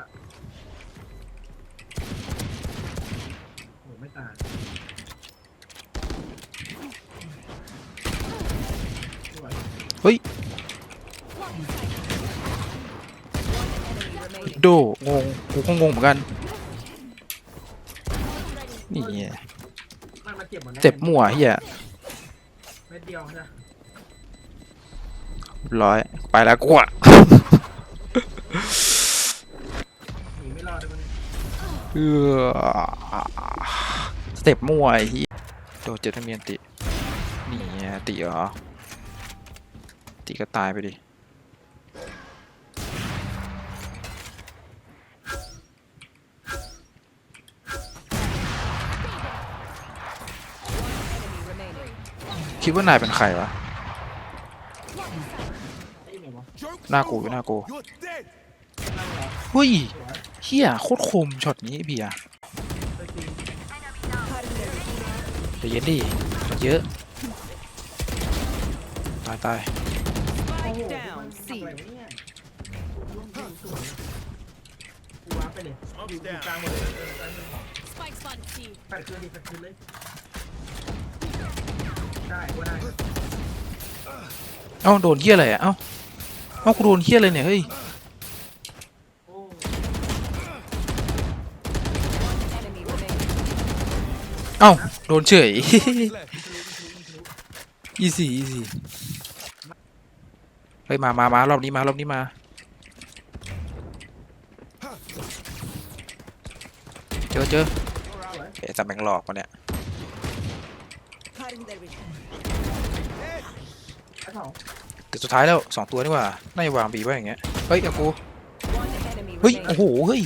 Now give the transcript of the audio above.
ละโอ้ไม่ตายสวยเฮ้ย โดงงกูก็งงเหมือนกัน นี่ไงมันมาเจ็บหมดแน่เจ็บมั่วเฮียเม็ดเดียวใช่ร้อย ไปแล้วกูอะ เออสเต็ปมั่วไอ้เฮียโดดเจ็บทั้งเมียนติ นี่ติเหรอ ติก็ตายไปดิคิดว่านายเป็นใครวะ หน้ากูอยู่หน้ากูเฮ้ย เฮียโคตรคมช็อตนี้เบียร์ไปกินใจเย็นดิมันเยอะ ตายตายเอ้าโดนเฮียอะไรอะเอ้าเอ้ากูโดนเฮียเลยเนี่ยเฮ้ย โอ้ Enemy remaining. เอ้าโดนเฉย อีซี่อีซี่เฮ้ยมามามารอบนี้มารอบนี้มา เจอเจอเอ๊ะจับแมงหลอกมาเนี่ยไอ้สองแต่สุดท้ายแล้วสองตัวนี่ว่าน่าจะวางบีไว้อย่างเงี้ย เฮ้ยเอากู เฮ้ย โอ้โห เฮ้ย